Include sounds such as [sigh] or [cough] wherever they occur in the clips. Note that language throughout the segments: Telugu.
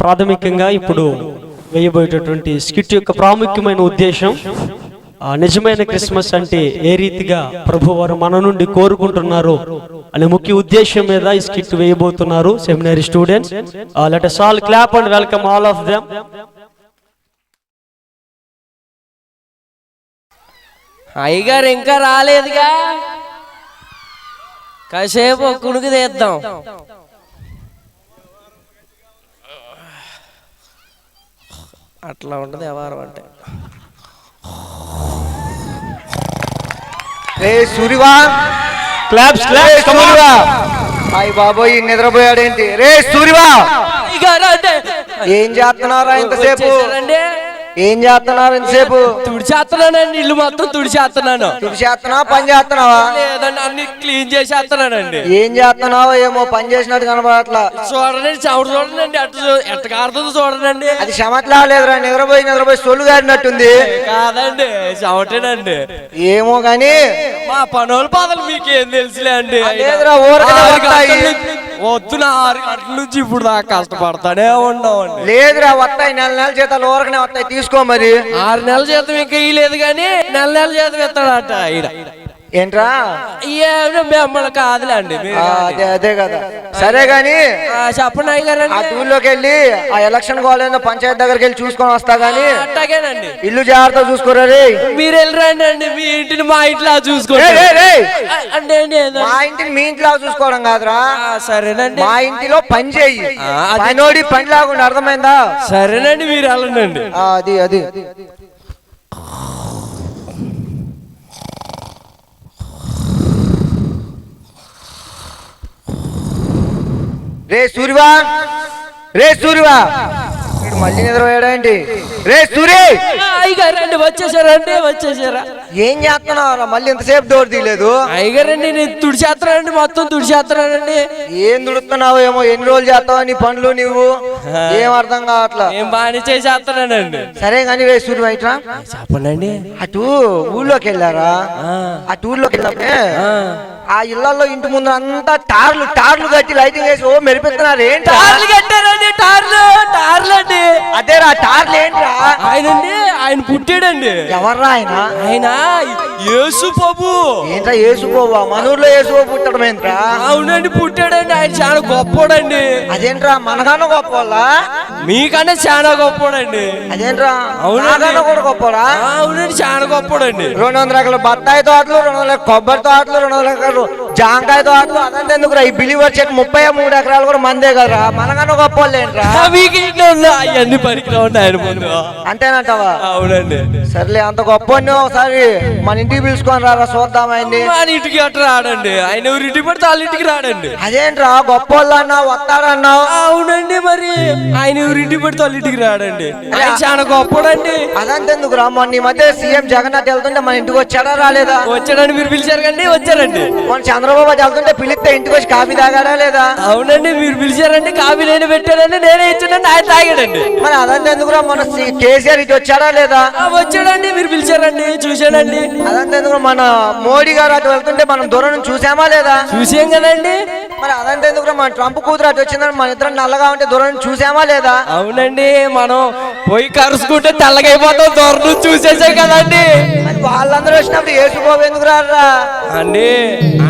ప్రాథమికంగా ఇప్పుడు వేయబోయేటటువంటి స్కిట్ యొక్క ప్రాముఖ్యమైన ఉద్దేశం నిజమైన క్రిస్మస్ అంటే ఏ రీతిగా ప్రభు వారు మన నుండి కోరుకుంటున్నారు అనే ముఖ్య ఉద్దేశం మీద ఈ skit వేయబోతున్నారు seminary students. Let us all clap and welcome all of them అయ్యగారు ఇంకా రాలేదుగా. కాసేపు కునుకు తీద్దాం. అట్లా ఉండదు వ్యవహారం అంటే. రే సూరివా? క్లాప్స్ అయ్య బాబోయ్ నిద్రపోయాడేంటి? రే సూరివా? ఏం చేస్తున్నారా ఇంతసేపు. ఏం చేస్తున్నారు ఇంతసేపు? తుడిచేస్తున్నానండి ఇల్లు మొత్తం తుడిచేస్తున్నాను. తుడి చేస్తున్నావా పని చేస్తున్నావా? లేదండి అన్ని క్లీన్ చేసేస్తున్నానండి. ఏం చేస్తున్నావో ఏమో పని చేసినట్టు కనబడట్లా చూడండి చౌడు చూడండి అటు ఎట్ట కారుతుందో చూడండి అది చెమట్లా లేదురా నిద్రపోయి నిద్రపోయి సొల్లు గారినట్టుంది కాదండి చవటేనండి ఏమో గాని మా పనుల పాదలు మీకేం తెలుసులే అండి. లేదురా, వద్దున ఆరు గంటల నుంచి ఇప్పుడు దాకా కష్టపడతానే ఉన్నామండి. లేదురా వస్తాయి నెల నెల జీతాలు ఊరకనే వస్తాయి తీసుకో మరి. ఆరు నెలల జీతం ఇంకా ఇయ్యలేదు కానీ నెల నెల జీతం ఇస్తాడట ఈడ. ఏంట్రా? మిమ్మల్ని కాదులేండి ఆ. అదే అదే కదా. సరే గాని చెప్పండి ఆ టూర్లోకి వెళ్ళి ఆ ఎలక్షన్ కాలేజ్ పంచాయతీ దగ్గరికి వెళ్ళి చూసుకొని వస్తా గానీ అట్టాగేనండి ఇల్లు జాగ్రత్త చూసుకోరా రే? మీరు వెళ్ళరండి అండి మీ ఇంటిని మా ఇంట్లో రేయ్, చూసుకోండి రేయ్, రేయ్. అంటే ఏంటి ఏదో- మా ఇంటిని మీ ఇంట్లో చూసుకోవడం కాదురా. ఆ, సరేనండి. మా ఇంటిలో పని చేయి. ఆ, అది- పనోడి పని లాకుండా అర్థమైందా? సరేనండి మీరు వెళ్ళండి. ఆ, అది అది. రే సూర్యవా రే సూర్యవా. మళ్ళీ నిద్రపోయాడా ఏంటి? రే సూర్య అయ్యగారండి వచ్చేసారండి వచ్చేసారా ఏం చేస్తున్నావు మళ్ళీ ఇంతసేపు డోర్ తీయలేదు. అయ్యగారండి నేను తుడిచేస్తున్నానండి మొత్తం తుడిచేస్తున్నానండి ఏం దుడుతున్నావు ఏమో ఎన్ని రోజులు చేస్తావు నీ పనులు నువ్వు ఏం అర్థం కావట్లా? ఏం బాగానే చేసేస్తున్నానండి సరే కానీ రే సూర్య బయట చెప్పండి అటు ఊళ్ళోకి వెళ్ళారా? ఆ. టూర్లోకి వెళ్ళామే ఆ. ఇళ్ళలో ఇంటి ముందు అంతా టార్లు టార్లు కట్టి లైటింగ్ వేసి ఓ మెరిపిస్తున్నారు. ఏంటా? టార్లు కట్టారండి. టార్లు టార్లు అండి అదేరా టార్లు ఏంట్రా? ఆయనండి ఆయన పుట్టాడండి. ఎవర్రా ఆయన? ఆయన? యేసు బాబు ఏంట్రా ఏసుకోవా మన ఊర్లో ఏసుకో పుట్టడం ఏంట్రా? అవునండి పుట్టాడండి. ఆయన చాలా గొప్పోడండి. అదేంట్రా? మనకన్నా గొప్ప మీకన్నా చాలా గొప్పోడండి. అదేంట్రా. నాకన్నా కూడా గొప్పరా అవునండి చాలా గొప్పోడండి. రెండు వందల ఎకరాల బత్తాయి తోటలు రెండు వందల కొబ్బరి తోటలు రెండు వందల ఎకరాలు జాంకాయ తోటలు అదంతా ఎందుకురా? ఈ బిలీవర్ చెట్టు ముప్పై మూడు ఎకరాలు కూడా మందే కదరా? మనకన్నా గొప్ప వాళ్ళు ఏంట్రా? ఆ, మీకు ఇంట్లో ఉన్న అవన్నీ పనికిరా ఉన్నాయి ఆయన ముందు. అంతేనంటావా? అవునండి. సర్లే అంత గొప్ప ఒకసారి మన ఇంటికి పిలుచుకొని రారా చూద్దాం ఆయన్ని. మన ఇంటికి అట్లా రాడండి. ఆయన ఎవరి ఇంటికి పడితే వాళ్ళ ఇంటికి రాడండి. అదేంట్రా గొప్ప వాళ్ళు అన్నావు వస్తాడన్నావు అవునండి మరి. ఆయన ఎవరి ఇంటికి పడితే వాళ్ళ ఇంటికి రాడండి. ఆయన చాలా గొప్పడండి. అదంతెందుకు రా మొన్న ఈ మధ్య సీఎం జగన్నాథ్ వెళ్తుంటే మన ఇంటికి వచ్చాడా రాలేదా? వచ్చాడని మీరు పిలిచారు కండి వచ్చారండి. మన చంద్రబాబు వెళ్తుంటే పిలిస్తే ఇంటికి వచ్చి కాఫీ తాగాడా లేదా? అవునండి మీరు పిలిచారండి కాఫీ నేను పెట్టానండి నేనే ఇచ్చానండి ఆయన తాగాడండి. మరి అదంతెందుకురా మన కేసీఆర్ ఇటు వచ్చాడా లేదా వచ్చాడండి మీరు పిలిచారండి చూశానండి అదంతెందుకు మన మోడీ గారు అటు వెళ్తుంటే మనం దూరం నుంచి చూసామా లేదా? చూసాం కదండి. మరి అదంతెందుకు మన ట్రంప్ కూతురు అటు వచ్చిందని మన ఇద్దరం నల్లగా ఉంటే దూరం నుంచి చూసామా లేదా? అవునండి మనం పోయి కరుచుకుంటే తెల్లగైపోతాం దూరం నుంచి చూసేసాం కదండి. వాళ్ళందరూ వచ్చినప్పుడు ఎందుకు రారా అండి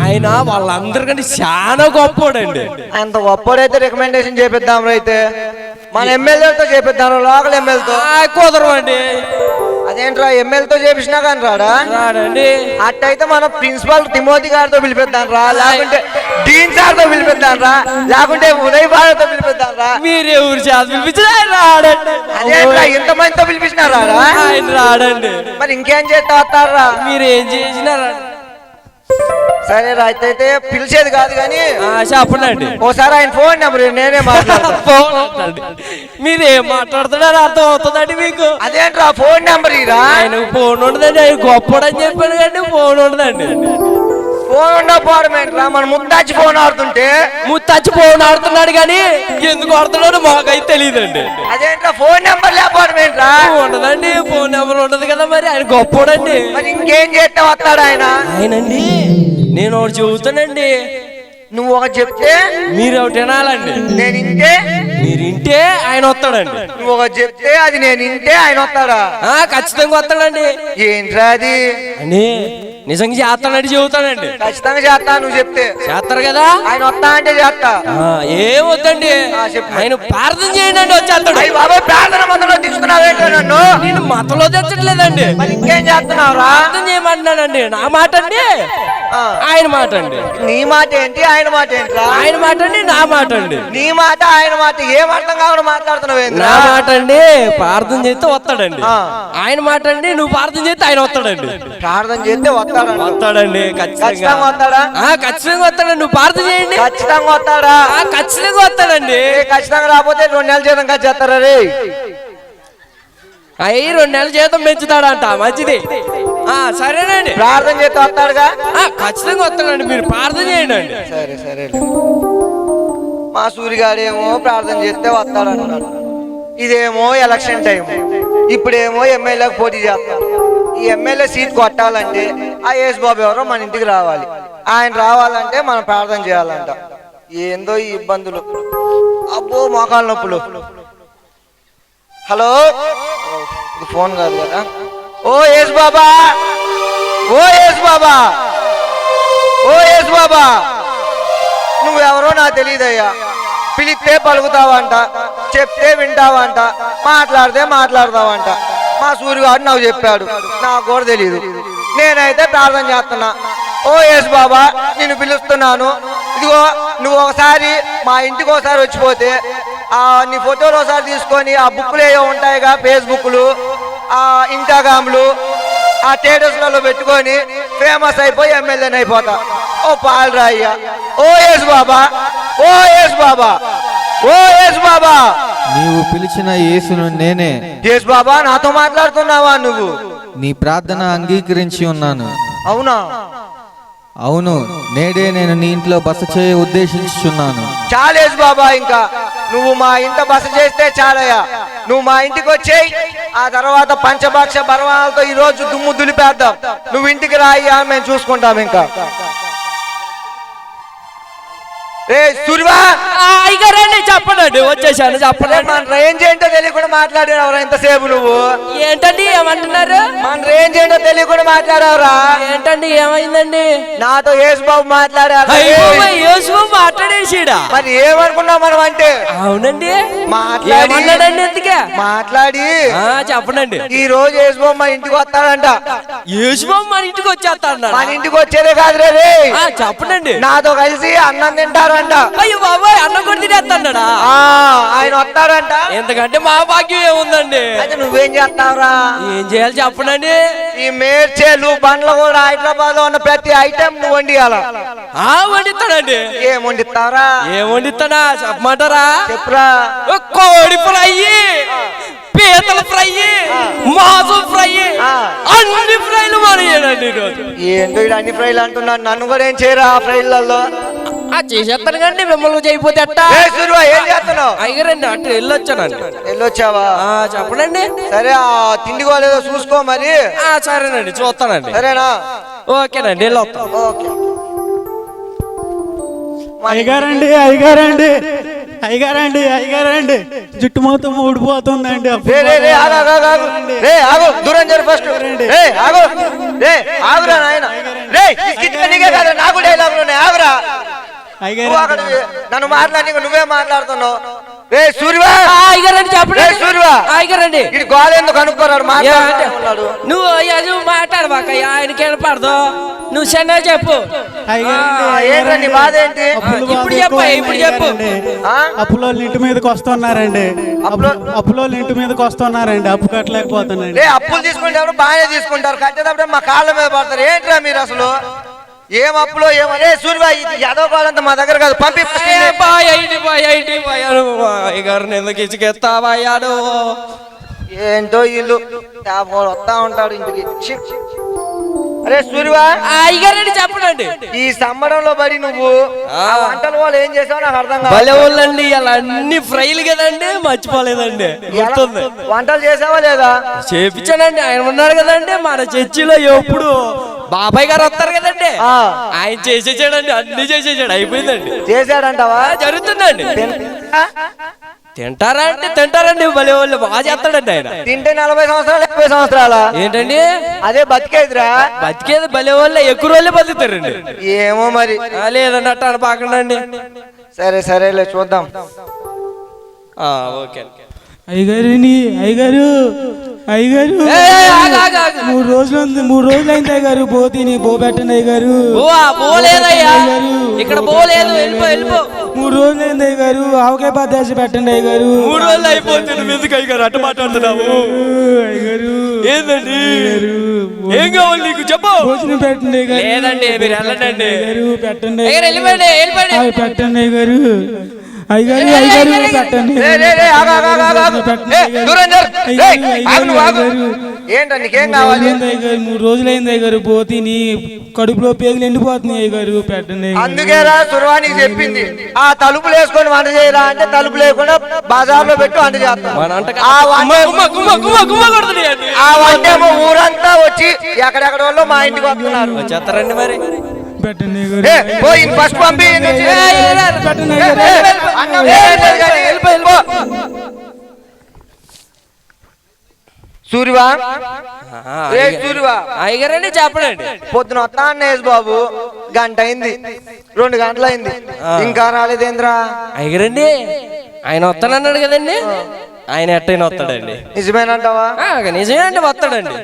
ఆయన వాళ్ళందరికంటే చాలా గొప్పోడండి. అంత గొప్పడైతే రికమెండేషన్ చేపిద్దాం అయితే. మన ఎమ్మెల్యేలతో చేపిద్దాం లోకల్ ఎమ్మెల్యేతో. కుదరవండి. అదేంట్రా ఎమ్మెల్యేతో చేపించినా కానీ రాడా? రాడండి. అట్టయితే మనం ప్రిన్సిపాల్ తిమోతి గారితో పిలిపిద్దాం రా లేకుంటే డీన్ సార్తో పిలిపిద్దాం రా లేకుంటే ఉదయ్ బాలతో పిలిపిద్దాం రా. మీరు ఎవరు చేత పిలిపించారు ఆయన రాడండి. అదేంట్రా ఇంత మందితో పిలిపించినారా రాడండి. మరి ఇంకేం చేస్తా వస్తారా? మీరు ఏం చేసినారా సరే అయితే పిలిచేది కాదు కానీ ఆ, చెప్పండి ఓసారి ఆయన ఫోన్ నెంబర్ నేనే మాట్లాడతా [laughs] ఫోన్ వద్దండి. మీరు ఏం మాట్లాడుతున్నారో? అర్థం అవుతుందండి మీకు? అదేంట్రా ఫోన్ నెంబర్ ఇరా? ఆయన ఫోన్ ఉండదండి ఆయన గొప్పడని చెప్పాను కానీ ఫోన్ ఉండదండి. ఫోన్ ఉన్న పోవడం ఏంట్రా మన ముద్దాచి ఫోన్ ఆడుతుంటే. ముత్తచ్చి ఫోన్ ఆడుతున్నాడు కానీ ఎందుకు ఆడుతున్నాడో మాకైతే తెలియదండి. అదేంట్రా ఫోన్ నెంబర్ లేకపోవడం ఏంట్రా ఉండదండి ఫోన్ నెంబర్ ఉండదు కదా మరి ఆయన గొప్పోడండి. మరి ఇంకేం చేస్తే వస్తాడు ఆయన? ఆయనండి నేను ఒకటి చెబుతానండి. నువ్వు ఒక చెప్తే మీరు ఒకటి వినాలండి. నేను ఇంటే? మీరు ఇంటే ఆయన వస్తాడండి. నువ్వు ఒక చెప్తే అది నేను ఇంటే ఆయన వస్తాడా? ఆ ఖచ్చితంగా వస్తాడండి. ఏంట్రా అది? అని నిజంగా చేస్తానంటే చెబుతానండి. ఖచ్చితంగా చేస్తా నువ్వు చెప్తే. చేస్తారు కదా? ఆయన వస్తా అంటే చేస్తా. ఆ, ఏం వద్దండి? ఆ, చెప్పు. ఆయన ప్రార్థన చేయండి అండి వచ్చేస్తాడు బాబాయ్ ప్రార్థన మందులో తీసుకున్నావేంటో నన్ను? నేను మతలో తెచ్చట్లేదండి. ఇంకేం చేస్తున్నావురా? ప్రార్థన చేయమంటున్నానండి. నా మాట అండి. ఆయన మాట అండి. నీ మాట ఏంటి? ఆయన మాట ఏంట్రా? ఆయన మాట అండి నా మాట అండి. నీ మాట ఆయన మాట. ఏం అర్థం కాకుండా మాట్లాడుతున్నావు నా మాట అండి ప్రార్థన చేస్తే వస్తాడండి. ఆయన మాట అండి నువ్వు ప్రార్థన చేస్తే ఆయన వస్తాడండి. ప్రార్థన చేస్తే వస్తాడంట వస్తాడండి ఖచ్చితంగా. ఖచ్చితంగా వస్తాడా? ఆ, ఖచ్చితంగా వస్తాడండి. నువ్వు ప్రార్థన చేయండి. ఖచ్చితంగా వస్తాడా? ఆ, ఖచ్చితంగా వస్తాడండి. ఖచ్చితంగా రాకపోతే రెండు నెలల జీతం ఖర్చు చేస్తారా రే? అయ్యి రెండు నెలల జీతం పెంచుతాడంట మంచిది. సరేనండి. ప్రార్థన చేస్తే వస్తాడుగా? ఖచ్చితంగా వస్తాడండి. మీరు ప్రార్థన చేయండి అండి. సరే సరే. మా సూర్యగాడేమో ప్రార్థన చేస్తే వస్తాడంటున్నాడు. ఇదేమో ఎలక్షన్ టైం. ఇప్పుడేమో ఎమ్మెల్యేకి పోటీ చేస్తాడు ఈ ఎమ్మెల్యే సీట్ కొట్టాలంటే ఆ యేసు బాబు ఎవరో మన ఇంటికి రావాలి. ఆయన రావాలంటే మనం ప్రార్థన చేయాలంట. ఏందో ఈ ఇబ్బందులు. అబ్బో మోకాళ్ళ నొప్పులు. హలో? ఫోన్ కాదు కదా. ఓ యేసు బాబా! ఓ యేసు బాబా! ఓ యేసు బాబా! నువ్వెవరో నాకు తెలియదయ్యా పిలిస్తే పలుకుతావంట చెప్తే వింటావంట మాట్లాడితే మాట్లాడతావంట. మా సూర్యగాడు నాకు చెప్పాడు నాకు కూడా తెలియదు నేనైతే ప్రార్థన చేస్తున్నా. ఓ యేసు బాబా నేను పిలుస్తున్నాను. ఇదిగో నువ్వు ఒకసారి మా ఇంటికి ఒకసారి వచ్చిపోతే ఆ నీ ఫోటోలు ఒకసారి తీసుకొని ఆ బుక్లు ఏవో ఉంటాయిగా ఫేస్బుక్లు ఆ ఇన్స్టాగ్రామ్లు ఆ స్టేటస్లలో పెట్టుకొని ఫేమస్ అయిపోయి ఎమ్మెల్యేని అయిపోతా. ఓ పాలరా అయ్యా ఓ యేసు బాబా ఓ యేసు బాబా ఓ యేసు బాబా. నీవు పిలిచిన యేసును నేనే. యేసు బాబా నాతో మాట్లాడుతున్నావా నువ్వు? నీ ప్రార్థన అంగీకరించి ఉన్నాను. అవునా? అవును నేడే నేను నీ ఇంట్లో బస చేయ ఉద్దేశించుచున్నాను. చాలేసు బాబా ఇంకా. నువ్వు మా ఇంట బస చేస్తే చాలయ్యా. నువ్వు మా ఇంటికి వచ్చేయి ఆ తర్వాత పంచభక్ష పర్వాలతో ఈ రోజు దుమ్ము దులిపేద్దాం. నువ్వు ఇంటికి రాయ్యా మేము చూసుకుంటాం ఇంకా. రే సూర్యవా? అయ్యగారండి చెప్పండి వచ్చేసాను చెప్పండి మన రేంజ్ ఏంటో తెలియకుండా మాట్లాడావురా ఇంతసేపు నువ్వు? ఏంటండి ఏమంటున్నారు? మన రేంజ్ ఏంటో తెలియకుండా మాట్లాడావురా? ఏంటండి ఏమైందండి? నాతో యేసు బాబు మాట్లాడారు యేసు మాట్లాడేసాడా మరి ఏమనుకున్నాం మనం అంటే? అవునండి. మాట్లాడి ఏమన్నాడండి ఎందుకే మాట్లాడి. ఆ, చెప్పండి ఈ రోజు యేసు బాబు మా ఇంటికి వస్తాడంట. యేసుబాబు మన ఇంటికి వచ్చేస్తా మన ఇంటికి వచ్చేదే కాదురే. రే చెప్పండి నాతో కలిసి అన్నం తింటారంట అయ్యో బాబాయ్ అన్న కూడా తినేస్తాడా ఆ ఆయన వస్తాడంట. ఎందుకంటే మా భాగ్యం ఏముందండి? అయితే నువ్వేం చేస్తావురా? ఏం చేయాలి చెప్పనండి ఈ మేడ్చేలు బండ్లు కూడా హైదరాబాద్లో ఉన్న ప్రతి ఐటెం నువ్వు వండియాల? ఆ వండిస్తానండి. ఏం వండిస్తావురా? ఏం వండిస్తాడా చెప్పమంటారా? చెప్పురా. కోడి ఫ్రై పీతల ఫ్రై మాంసం ఫ్రై. అన్ని ఫ్రైలు మానేయండి ఈరోజు. ఏంటో అన్ని ఫ్రైలు అంటున్నాను నన్ను కూడా ఏం చేయరా ఆ ఫ్రైలలో ఆ చేసేస్తాను మిమ్మల్ని చేయకపోతే ఎట్టా? ఏ చేస్తున్నావు? అయ్యగారండి అటు వెళ్ళొచ్చానండి వెళ్ళొచ్చావా? ఆ చెప్పనండి సరే ఆ తిండి లేదో చూసుకో మరి. ఆ సరేనండి చూస్తానండి. సరేనా? ఓకేనండి వెళ్ళొస్తాం ఓకే. అయ్యగారండి అయ్యగారండి అయ్యగారండి అయ్యగారండి. జుట్టు మొత్తం ఊడిపోతుందండి దూరం జరు ఫస్ట్ రే ఆగు. రే ఆగురా నాయన. రే నీకే ఉన్నాయి. ఆగురా. అక్కడ నన్ను మాట్లాడి నువ్వే మాట్లాడుతున్నావు. సూర్యవా? అయ్యగారండి చెప్పండి. సూర్యవా? ఇది గోల ఎందుకు? మాట్లాడుతున్నాడు నువ్వు అయ్యా నువ్వు మాట్లాడబాక ఆయనకి వినపడదు నువ్వు చిన్న చెప్పు. నీ బాధ ఏంటి? అప్పులు ఇప్పుడు చెప్పు, ఇప్పుడు చెప్పు. అప్పులోళ్ళు ఇంటి మీదకి వస్తున్నారండి. అప్పులో- అప్పులోళ్ళు ఇంటి మీదకి వస్తున్నారండి. అప్పు కట్టలేకపోతున్నాండి రే అప్పులు తీసుకుంటారు బాగానే తీసుకుంటారు. కట్టేటప్పుడే మా కాళ్ళ మీద పడతారు. ఏంట్రా మీరు అసలు? ఏం అప్పులో ఏమో రే సూర్యవా ఇది కాలంతా మా దగ్గర కాదు పంపి ఎందుకు ఏంటో ఇల్లు వస్తా ఉంటాడు ఇంటికి. అరే సూర్యవా అయ్యగారండి చెప్పండి? ఈ సంబరంలో పడి నువ్వు ఆ. వంటల వాళ్ళు ఏం చేసావు నాకు అర్థం కాదు ఇలా అన్ని ఫ్రైలు కదండి మర్చిపోలేదండి. వంటలు చేసావా లేదా? చేపించానండి ఆయన ఉన్నాడు కదండి మన చర్చిలో ఎప్పుడు బాబాయ్ గారు వస్తారు కదండి. ఆ. ఆయన చేసేసాడండి అన్ని చేసేసాడు అయిపోయిందండి. చేశాడంటావా? జరుగుతుందండి. తింటా? తింటారా అంటే తింటారండి భలే వాళ్ళు బాగా చేస్తాడండి ఆయన. తింటే నలభై సంవత్సరాలు యాభై సంవత్సరాల? ఏంటండి? అదే బతికేదిరా? బతికేది భలే వాళ్ళు ఎక్కువ రోజులే బతుకుతారండి. ఏమో మరి. లేదండి అట్ట అనపాకండి సరే సరేలే చూద్దాం. ఓకే. అయ్యగారిని అయ్యగారు అయ్యగారు. మూడు రోజులు మూడు రోజులు అయింది అయ్యగారు. పోతీని బో పెట్టండి అయ్యగారు. ఇక్కడ పోలేదు మూడు రోజులు అయింది అయ్యగారు. ఆవకాయ పద్దాసి పెట్టండి అయ్యగారు. మూడు రోజులు అయిపోతుంది ఎందుకు అయ్యారు అట్ట మాట్లాడుతున్నావు? అయ్యగారు ఏందండి? ఏం కావాలి నీకు? చెప్పు. భోజనం పెట్టండి అయ్యగారు. లేదండి మీరు వెళ్ళండి అయ్యగారు పెట్టండి పెట్టండి అయ్యగారు. అయ్యగారు అయ్యగారు పెట్టండి. మూడు కావాలి? రోజులైంది అయ్యగారు మూడు రోజులైంది అయ్యగారు పోతీని కడుపులో పేగులు ఎండిపోతున్నాయి అయ్యగారు పెట్టండి. అందుకేరా సురవానికి చెప్పింది. ఆ తలుపులు వేసుకొని వంట చేయరా అంటే తలుపు లేకుండా బజార్లో పెట్టి వంట చేస్తాం. ఆ వంట గుమ్మ గుమ్మ గుమ్మ గుమ్మ కొడుతున్నాయండి ఆ వంట ఏమో ఊరంతా వచ్చి ఎక్కడెక్కడ వాళ్ళు మా ఇంటికి వస్తున్నారు. మరి. పోయి ఫస్ట్ పంపి. సూర్యవా ఏ సూర్యవా చెప్పడండి పొద్దున వస్తా అన్నేసి బాబు గంట అయింది రెండు గంటలు అయింది ఇంకా రాలేదేంద్రా అయ్యగారండి ఆయన వస్తానన్నాడు కదండి ఆయన ఎట్టయినా వస్తాడండి. నిజమేనంటావా? ఆ, నిజమేనండి వస్తాడండి.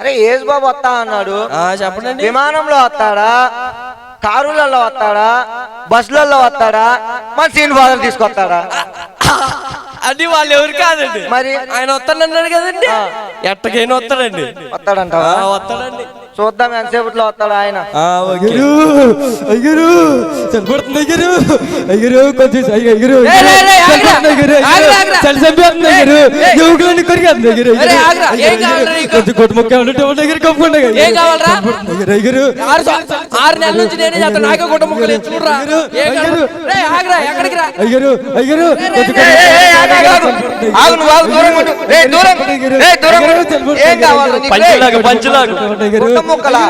అరే ఏసు బాబు వస్తా అన్నాడు. ఆ, చెప్పడండి. విమానంలో వస్తాడా? కారులలో వస్తాడా? బస్సులలో వస్తాడా? మన సీన్ ఫాదర్ తీసుకొస్తాడా? అది వాళ్ళు ఎవరు కాదండి. మరి? ఆయన వస్తానన్నాడు కదండి. ఎట్టకైనా వస్తాడండి. వస్తాడంటావా? వస్తాడండి. చూద్దాం ఎంతసేపట్లో వస్తాడు ఆయన. ఆ, ఓకే. అయ్యరు అయ్యరు చనిపోతుంది అయ్యరు అయ్యరు కొంచెం అయ్యరు. చలి చంపేస్తుంది అయ్యరు కొరికేస్తుంది? కొంచెం కొట్టు మొక్క ఉంటే దగ్గర కావాలరా? అయ్యరు ఆరు నెలల నుంచి నేనే చేస్తాను నాకే ముక్కలు చూడరా? అయ్యరు అయ్యరు? పంచులాగా పంచులాగా. ముక్కలా?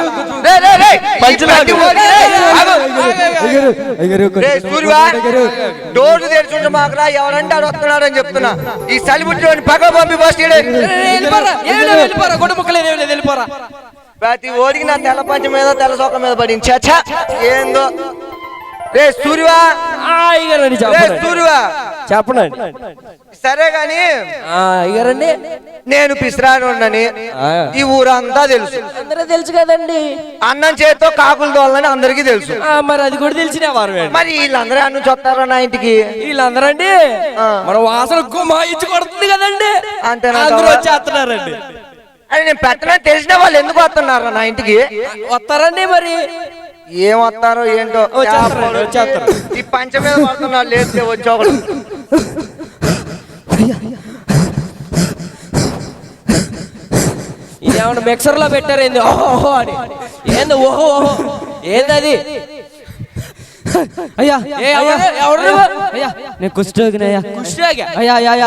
డోర్లు తెరిచుంటే మాకురా ఎవరంటే వస్తున్నాడు అని చెప్తున్నా ఈ సలిబుట్టి పక్క పంపి బస్ ముక్కలు వెళ్ళిపోరా ప్రతి ఓడికి నా తెల్ల పంచ మీద తెల్ల సొక్క మీద పడింది చచ్చా ఏందో రే సూర్యవా? రే చెప్పండి. సూర్యవా? చెప్పనండి సరే గాని ఆ, అయ్యగారండి నేను పిసిరానుండని ఆ. ఈ ఊరంతా తెలుసు. అందరూ తెలుసు కదండి. అన్నం చేత్తో కాకులు తోలని అందరికీ తెలుసు. ఆ, మరి అది కూడా తెలిసిన వారు మరి వీళ్ళందరూ అన్ను చూస్తారా నా ఇంటికి? వీళ్ళందరూ అండి. మన వాసన ఇచ్చి కొడుతుంది కదండి. అంతేనంటావా? అందరూ వచ్చేస్తున్నారండి. అని నేను పెట్టనని తెలిసిన వాళ్ళు ఎందుకు వస్తున్నారా నా ఇంటికి? వస్తారండి మరి. ఏం వస్తారో ఏంటో. ఈ పంచ మీద పడుతున్నాడు లేస్తే వచ్చి ఒకడు ఇదేమన్నా మిక్సర్లో పెట్టారు ఏంది ఓహో ఓహో అని. ఏంది ఓహో ఓహో. ఏందది? అయ్యా? అయ్యా నేను? అయ్యా అయ్యా అయ్యా.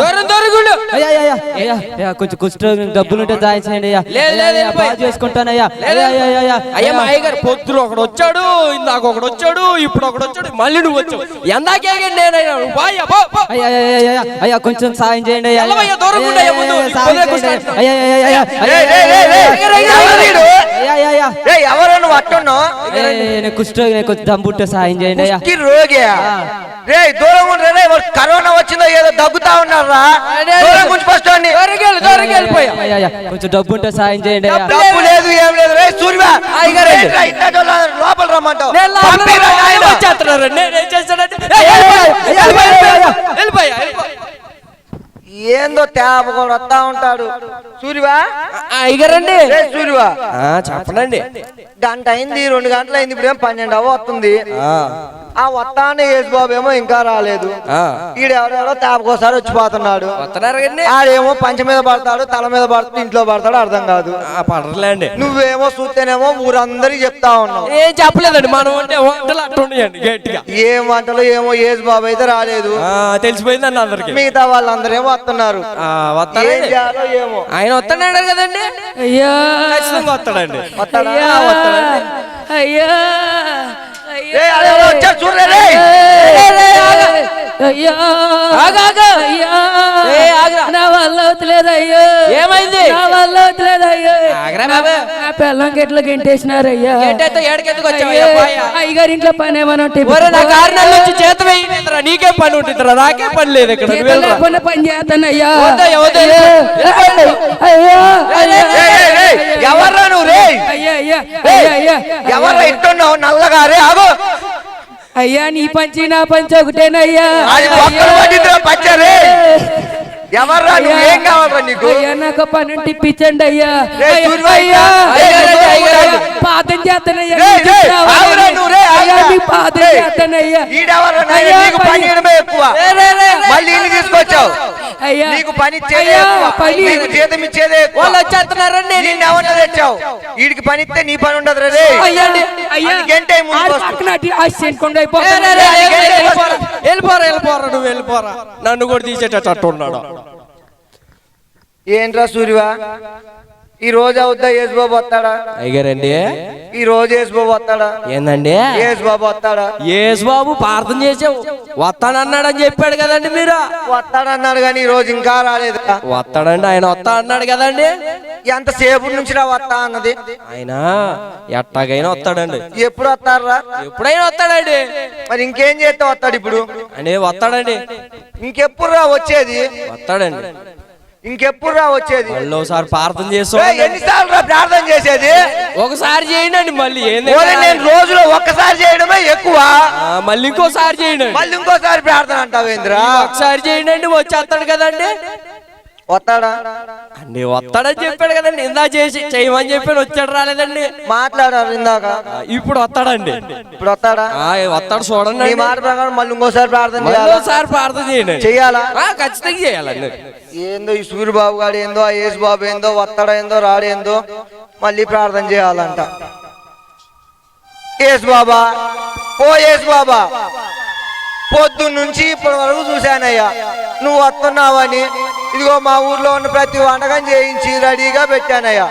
అయ్యా అయ్యా అయ్యా అయ్యా కొంచెం దాయం చేయండి అయ్యా అయ్యా, అయ్యా. బాగా చేసుకుంటానయ్యా లేదు. అయ్యా అయ్యా అయ్యా అయ్యా మా అయ్యగారు పొద్దున ఒకడు వచ్చాడు ఇందాక ఒకడు వచ్చాడు ఇప్పుడు ఒకడు వచ్చాడు మళ్ళీ నువ్వు వచ్చావు ఎందాకే పో. అయ్యా అయ్యా అయ్యా అయ్యా అయ్యా కొంచెం సాయం చేయండి అయ్యా అయ్యా. అయ్యా. అయ్యా అయ్యా అయ్యా అయ్యా ఎవరు? అయ్యా అయ్యా అయ్యా నువ్వు అట్టున్నావు అయ్యా, అయ్యా, నేను కొంచెం దమ్ముట్టే సాయం చేయండి రోగి రే దూరం కరోనా వచ్చిందో ఏదో దగ్గుతా ఉన్నారా దూరం ఉంచి ఫస్ట్ కొంచెం డబ్బు ఉంటే సాయం చేయండి డబ్బు లేదు ఏం లేదు రే సూర్య? లోపల రమ్మంటావు. ఏందో తేప వస్తా ఉంటాడు సూర్యవా అయ్యగారండి సూర్యవా ఆ, చెప్పనండి గంట అయింది రెండు గంటలు అయింది ఇప్పుడు ఏం పన్నెండు అవ్వ వస్తుంది. ఆ. వస్తానే యేసు బాబు ఏమో ఇంకా రాలేదు. ఆ. ఈడెవడెవడో తేపకోసారి వచ్చిపోతున్నాడు. వస్తున్నారు కండి ఆడేమో పంచ మీద పడతాడు తల మీద పడతాడు ఇంట్లో పడతాడు అర్థం కాదు. పడర్లేండి. నువ్వేమో చూస్తేనేమో ఊరందరికి చెప్తా ఉన్నావు. ఏం చెప్పలేదండి మనం అంటే వంటలు గట్టిగా. ఏం వంటలు ఏమో యేసు బాబు అయితే రాలేదు. ఆ, తెలిసిపోయిందండి అందరికి. మిగతా వాళ్ళందరూ ఏమో వస్తున్నారు. ఏం వస్తానండి చేయాలో ఏమో. ఆయన వస్తున్నాడు కదండి? అయ్యా. వస్తాడండి. వస్తాడా? అయ్యా, వస్తాడా? అయ్యా. నా వల్ల అవుతలేదు అయ్యో ఏమైంది? నా వల్ల అవుతలేదు అయ్యో ఆగురా బాబు. నా పిల్లం గిట్ల గెంటేసినారు అయ్యా అయ్యగారి ఇంట్లో పని ఏమైనా ఉంటే ఒరే నా కారణాల నుంచి చేత వేయిందిరా నీకే పని ఉంటుందిరా? నాకే పని లేదు ఇక్కడ. లేకుండా పని చేస్తాను అయ్యా ఎవర్రా నువ్వు? రే అయ్యా అయ్యా అయ్యా అయ్యా ఎవర్రా ఇట్టున్నావు నల్లగా రే ఆగు. అయ్యా నీ పంచి నా పంచి ఒకటేనయ్యా. ఎవర్రా నువ్వు ఏం కావాలరా నీకు అయ్యా. నాకు పని ఉంటే ఇప్పించండి అయ్యా అయ్యా, పాదం తీసుకొచ్చావు. అయ్యా నీకు పని నీకు జీతం ఇచ్చేదే వాళ్ళు వచ్చేస్తున్నారండి నిన్ను ఎవరిని తెచ్చావు? వీడికి పని ఇస్తే నీ పని ఉండదు రే గంటే వెళ్ళిపోరా. వెళ్ళిపోరా. నువ్వు వెళ్ళిపోరా. నన్ను కూడా తీసేటట్టు ఉన్నాడు. ఏంట్రా సూర్యవా ఈ రోజు అవుద్దా యేసు బాబు వస్తాడా? అయ్యారండి ఈ రోజు యేసు బాబు వస్తాడా? ఏందండి? యేసు బాబు వస్తాడా? యేసు బాబు ప్రార్థన చేసావు. వస్తానన్నాడని చెప్పాడు కదండి మీరు? వస్తాడన్నాడు కానీ ఈ రోజు ఇంకా రాలేదు వస్తాడండి ఆయన వస్తా అన్నాడు కదండి? ఎంత సేపు నుంచి రా వస్తా అన్నది? ఆయన ఎట్టాగైనా వస్తాడండి. ఎప్పుడు వస్తారా ఎప్పుడైనా వస్తాడండి. మరి ఇంకేం చేస్తే వస్తాడు ఇప్పుడు? అంటే వస్తాడండి. ఇంకెప్పుడు రా వచ్చేది? వస్తాడండి. ఇంకెప్పుడు రా వచ్చేది? ఒకసారి ప్రార్థన చేస్తాం. ఎన్నిసార్లు రా ప్రార్థన చేసేది? ఒకసారి చేయండి మళ్ళీ. నేను రోజులో ఒక్కసారి చేయడమే ఎక్కువ. మళ్ళీ ఇంకోసారి చేయండి మళ్ళీ ఇంకోసారి ప్రార్థన అంటావేంద్రా? ఒకసారి చేయండి వచ్చేస్తాడు కదండి. వస్తాడా? అండి వస్తాడని చెప్పాడు కదండి ఇందా చేసి చేయమని చెప్పాను వచ్చాడు రాలేదండి. మాట్లాడారు ఇందాక. ఇప్పుడు వస్తాడండి. ఇప్పుడు వస్తాడా? వస్తాడు చూడండి. మాట ప్రకారం మళ్ళీ ఇంకోసారి ప్రార్థన చేయాలా? ఒకసారి ప్రార్థన చేయండి. ఆ, ఖచ్చితంగా చేయాలండి. ఏందో ఈ సూర్యబాబు గారు ఏందో ఆ యేసు బాబు ఏందో వస్తాడా ఏందో రాడేందో మళ్ళీ ప్రార్థన చేయాలంట. యేసు బాబా ఓ యేసు బాబా పొద్దున్న నుంచి ఇప్పటి వరకు చూశానయ్యా. నువ్వు వస్తున్నావని ఇదిగో మా ఊర్లో ఉన్న ప్రతి వంటకం చేయించి రెడీగా పెట్టానయ్యా.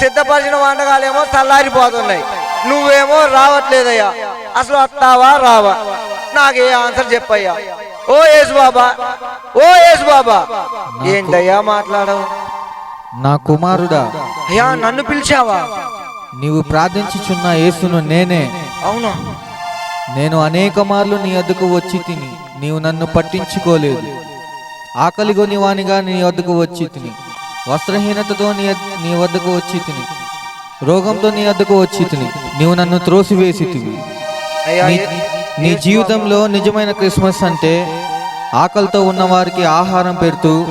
సిద్ధపరిచిన వంటకాలేమో చల్లారిపోతున్నాయి. నువ్వేమో రావట్లేదయ్యా. అసలు వస్తావా రావా? నాకే ఆన్సర్ చెప్పయ్యా. ఓ యేసు బాబా ఓ యేసు బాబా. ఏంటయ్యా మాట్లాడవు? నా కుమారుడా అయ్యా నన్ను పిలిచావా? నీవు ప్రార్థించుచున్న యేసును నేనే. అవునా? నేను అనేక మార్లు నీ వద్దకు వచ్చి తిని నీవు నన్ను పట్టించుకోలేదు. ఆకలిగొని వానిగా నీ వద్దకు వచ్చి తిని. వస్త్రహీనతతో నీ నీ వద్దకు వచ్చి తిని. రోగంతో నీ వద్దకు వచ్చి తిని. నీవు నన్ను త్రోసివేసి నీ- జీవితంలో నిజమైన క్రిస్మస్ అంటే ఆకలితో ఉన్న వారికి ఆహారం పెడుతూ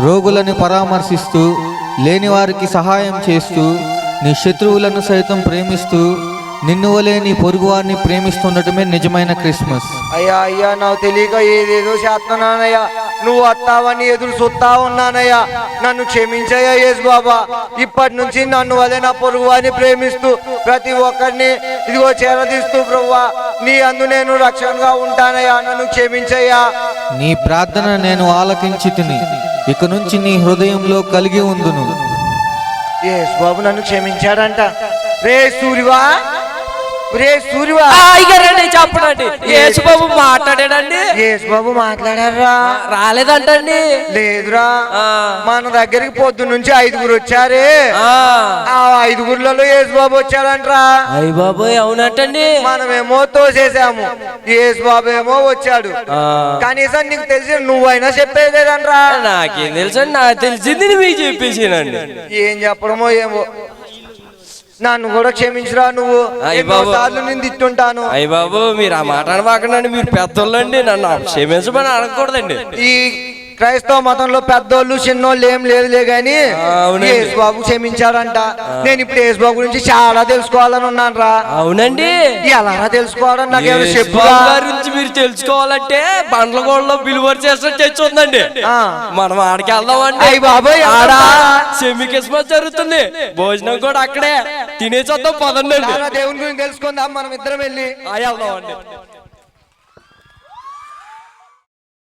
రోగులను పరామర్శిస్తూ లేని వారికి సహాయం చేస్తూ నీ శత్రువులను సైతం ప్రేమిస్తూ నిన్ను వలే నీ పొరుగువారిని ప్రేమిస్తుండటమే నిజమైన క్రిస్మస్. అయ్యా అయ్యా నాకు తెలియక ఏదేదో చేస్తున్నానయ్యా. నువ్వు వస్తావని ఎదురు చూస్తా ఉన్నానయ్యా. నన్ను క్షమించయ్యా యేసు బాబా ఇప్పటి నుంచి నన్ను వలె నా పొరుగు అని ప్రేమిస్తూ ప్రతి ఒక్కరిని ఇదిగో చేరదీస్తూ ప్రభువా. నీ అందు నేను రక్షణగా ఉంటానయ్యా. నన్ను క్షమించయ్యా. నీ ప్రార్థన నేను ఆలకించి తిని ఇక నుంచి నీ హృదయంలో కలిగి ఉందును. యేసు బాబు నన్ను క్షమించాడంట. రే సూర్యవా రే సూర్యవా. అయ్యారండి చెప్పడండి. యేసుబాబు మాట్లాడాడండి. యేసు బాబు మాట్లాడారా? రాలేదంటండి. లేదురా. మన దగ్గరికి పొద్దు నుంచి ఐదుగురు వచ్చారే. ఆ. ఐదుగురులలో యేసు బాబు వచ్చాడంట్రా. అయ్య బాబోయ్ అవునట్టండి మనమేమో తోసేసాము. యేసు బాబు ఏమో వచ్చాడు. కనీసం నీకు తెలిసి నువ్వైనా చెప్పేదేదంట్రా. నాకేం తెలుసండి? నాకు తెలిసింది మీకు చెప్పేసానండి. ఏం చెప్పడమో ఏమో. నన్ను కూడా క్షమించురా నువ్వు. సార్లు నేను తిట్టుంటాను అయ్య బాబు మీరు ఆ మాట అనమాకండి మీరు పెద్దోళ్ళండి నన్ను క్షమించమని అడగకూడదండి ఈ క్రైస్తవ మతంలో పెద్దోళ్ళు చిన్నోళ్ళు ఏం లేదులే గాని ఆ, అవునండి. యేసు బాబు క్షమించాడంట. నేను ఇప్పుడు యేసు బాబు గురించి చాలా తెలుసుకోవాలని ఉన్నాను రా. అవునండి. ఎలా తెలుసుకోవడం నాకు ఏమైనా గారి గురించి మీరు తెలుసుకోవాలంటే బండ్లగోడలో బిలువర్ చేసిన చర్చ ఉందండి. మనం ఆడికి వెళ్దామండి అయ్య బాబోయ్, ఆడ సెమి క్రిస్మస్ జరుగుతుంది. భోజనం కూడా అక్కడే. తినేసి వద్దాం పదండి. దేవుని గురించి తెలుసుకుందాం మనం ఇద్దరం వెళ్ళి. వెళ్దామండి